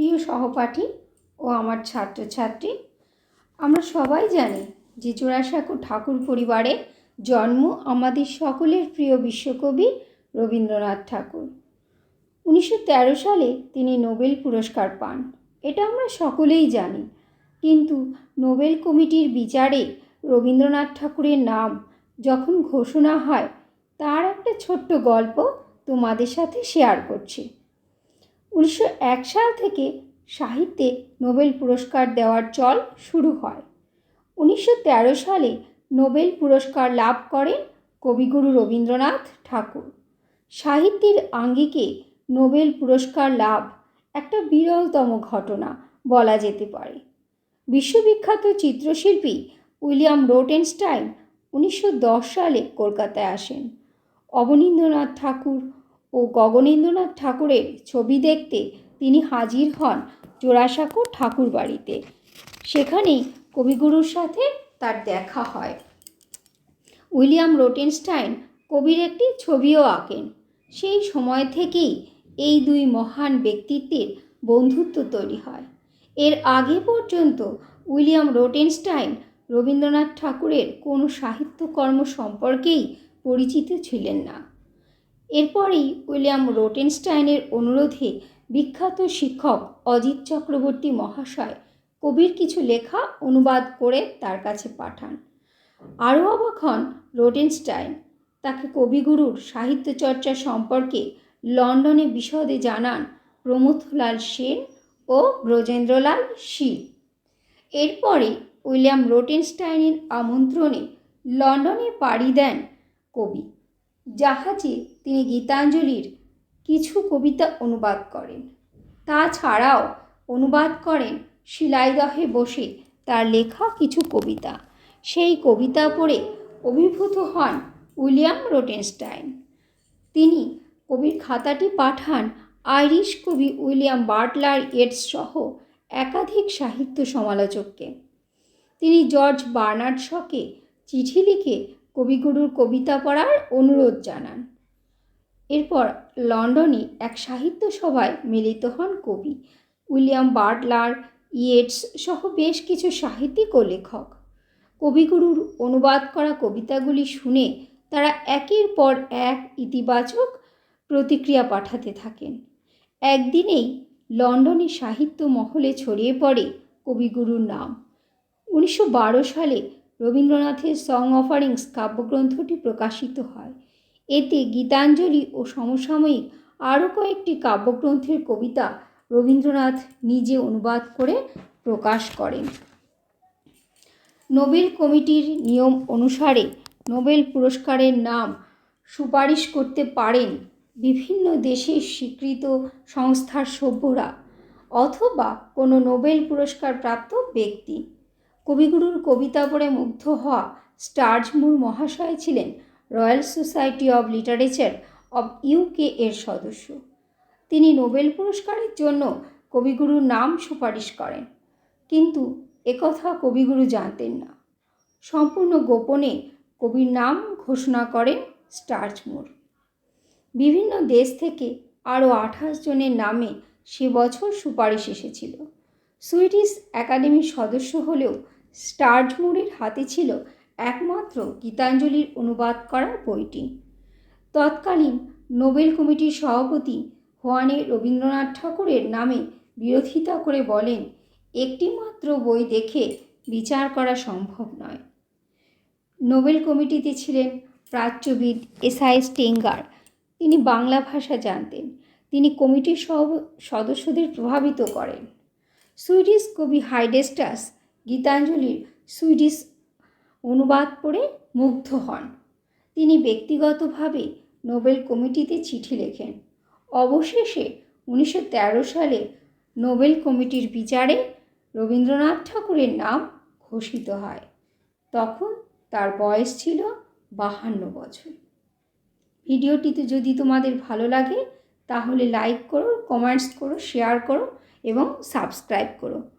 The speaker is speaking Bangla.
প্রিয় সহপাঠী ও আমার ছাত্রছাত্রী, আমরা সবাই জানি যে জোড়াসাঁকো ঠাকুর পরিবারে জন্ম আমাদের সকলের প্রিয় বিশ্বকবি রবীন্দ্রনাথ ঠাকুর। উনিশশো তেরো সালে তিনি নোবেল পুরস্কার পান, এটা আমরা সকলেই জানি। কিন্তু নোবেল কমিটির বিচারে রবীন্দ্রনাথ ঠাকুরের নাম যখন ঘোষণা হয়, তার একটা ছোট্ট গল্প তোমাদের সাথে শেয়ার করছি। উনিশশো এক সাল থেকে সাহিত্যে নোবেল পুরস্কার দেওয়ার চল শুরু হয়। উনিশশো তেরো সালে নোবেল পুরস্কার লাভ করেন কবিগুরু রবীন্দ্রনাথ ঠাকুর। সাহিত্যের আঙ্গিকে নোবেল পুরস্কার লাভ একটা বিরলতম ঘটনা বলা যেতে পারে। বিশ্ববিখ্যাত চিত্রশিল্পী উইলিয়াম রোটেনস্টাইন উনিশশো দশ সালে কলকাতায় আসেন। অবনীন্দ্রনাথ ঠাকুর ও গগনেন্দ্রনাথ ঠাকুরের ছবি দেখতে তিনি হাজির হন জোড়াসাঁকো ঠাকুর বাড়িতে সেখানেই কবিগুরুর সাথে তার দেখা হয়। উইলিয়াম রোটেনস্টাইন কবির একটি ছবিও আঁকেন। সেই সময় থেকেই এই দুই মহান ব্যক্তিত্বের বন্ধুত্ব তৈরি হয়। এর আগে পর্যন্ত উইলিয়াম রোটেনস্টাইন রবীন্দ্রনাথ ঠাকুরের কোনো সাহিত্যকর্ম সম্পর্কেই পরিচিত ছিলেন না। এরপরেই উইলিয়াম রোটেনস্টাইনের অনুরোধে বিখ্যাত শিক্ষক অজিত চক্রবর্তী মহাশয় কবির কিছু লেখা অনুবাদ করে তার কাছে পাঠান। আরও অবাক হন রোটেনস্টাইন। তাকে কবিগুরুর সাহিত্য চর্চা সম্পর্কে লন্ডনে বিশদে জানান প্রমথলাল সেন ও ব্রজেন্দ্রলাল শীল। এরপরে উইলিয়াম রোটেনস্টাইনের আমন্ত্রণে লন্ডনে পাড়ি দেন কবি জাহাজে তিনি গীতাঞ্জলির কিছু কবিতা অনুবাদ করেন। তাছাড়াও অনুবাদ করেন শিলাইদহে বসে তার লেখা কিছু কবিতা। সেই কবিতা পড়ে অভিভূত হন উইলিয়াম রোটেনস্টাইন। তিনি কবির খাতাটি পাঠান আইরিশ কবি উইলিয়াম বার্টলার ইয়েটস সহ একাধিক সাহিত্য সমালোচককে। তিনি জর্জ বার্নার্ড শকে চিঠি লিখে কবিগুরুর কবিতা পড়ার অনুরোধ জানান। এরপর লন্ডনে এক সাহিত্য সভায় মিলিত হন কবি। উইলিয়াম বার্টলার, ইয়েটস সহ বেশ কিছু সাহিত্যিক ও লেখক। কবিগুরুর অনুবাদ করা কবিতাগুলি শুনে তারা একের পর এক ইতিবাচক প্রতিক্রিয়া পাঠাতে থাকেন। একদিনেই লন্ডনে সাহিত্য মহলে ছড়িয়ে পড়ে কবিগুরুর নাম। উনিশশো বারো সালে রবীন্দ্রনাথের সং অফারিংস কাব্যগ্রন্থটি প্রকাশিত হয়। এতে গীতাঞ্জলি ও সমসাময়িক আরও কয়েকটি কাব্যগ্রন্থের কবিতা রবীন্দ্রনাথ নিজে অনুবাদ করে প্রকাশ করেন। নোবেল কমিটির নিয়ম অনুসারে নোবেল পুরস্কারের নাম সুপারিশ করতে পারেন বিভিন্ন দেশের স্বীকৃত সংস্থার সভ্যরা অথবা কোনো নোবেল পুরস্কার প্রাপ্ত ব্যক্তি। কবিগুরুর কবিতা পড়ে মুগ্ধ হওয়া স্টার্জমুর মহাশয় ছিলেন Royal Society of Literature of UK এর সদস্য। তিনি নোবেল পুরস্কারের জন্য কবিগুরুর নাম সুপারিশ করেন। কিন্তু একথা কবিগুরু জানতেন না। সম্পূর্ণ গোপনে কবির নাম ঘোষণা করেন স্টার্চমোর বিভিন্ন দেশ থেকে আরও আঠাশ জনের নামে সে বছর সুপারিশ এসেছিল। সুইডিশ একাডেমির সদস্য হলেও স্টার্জমোরের হাতে ছিল একমাত্র গীতাঞ্জলির অনুবাদ করা বইটি। তৎকালীন নোবেল কমিটির সভাপতি হোয়ানে রবীন্দ্রনাথ ঠাকুরের নামে বিরোধিতা করে বলেন একটি মাত্র বই দেখে বিচার করা সম্ভব নয়। নোবেল কমিটিতে ছিলেন প্রাচ্যবিদ এসআই স্টেঙ্গার। তিনি বাংলা ভাষা জানতেন। তিনি কমিটির সব সদস্যদের প্রভাবিত করেন। সুইডিশ কবি হাইডেস্টাস গীতাঞ্জলির সুইডিশ অনুবাদ পড়ে মুগ্ধ হন। তিনি ব্যক্তিগতভাবে নোবেল কমিটিতে চিঠি লেখেন। অবশেষে উনিশশো তেরো সালে নোবেল কমিটির বিচারে রবীন্দ্রনাথ ঠাকুরের নাম ঘোষিত হয়। তখন তার বয়স ছিল বাহান্ন বছর। ভিডিওটিতে যদি তোমাদের ভালো লাগে, তাহলে লাইক করো, কমেন্টস করো, শেয়ার করো এবং সাবস্ক্রাইব করো।